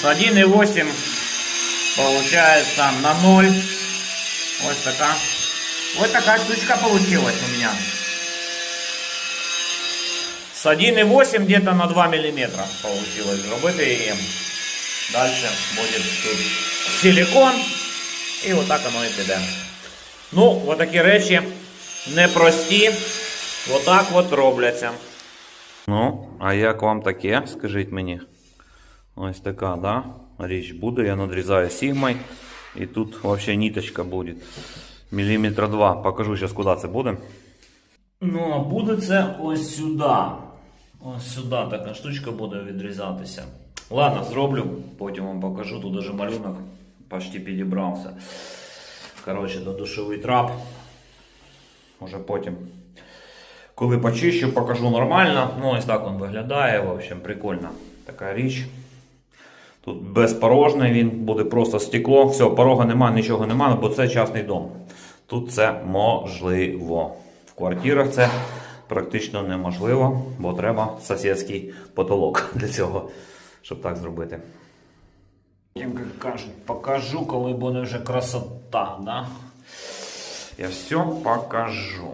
С 1,8 получается на 0. Вот такая. Вот такая штучка получилась у меня. С 1,8 где-то на 2 миллиметра получилось зробити її. Дальше буде тут силикон. І отак воно і піде. Ну, отакі речі непрості. Отак от робляться. Ну, а як вам таке, скажіть мені? Ось така, да? Річ буде. Я надрізаю сігмой. І тут взагалі ниточка буде. Міліметра два. Покажу зараз, куди це буде. Ну, а буде це ось сюди. Ось сюди така штучка буде відрізатися. Ладно, зроблю, потім вам покажу. Тут даже малюнок почти підібрався. Коротше, до душовий трап. Може потім. Коли почищу, покажу нормально. Ну, ось так він виглядає. В общем, прикольна така річ. Тут безпорожний він, буде просто стекло. Все, порога нема, нічого нема, бо це частний дом. Тут це можливо. В квартирах це практично неможливо, бо треба сусідський потолок для цього, щоб так зробити. Як кажуть, покажу, коли буде вже красота, да? Я все покажу.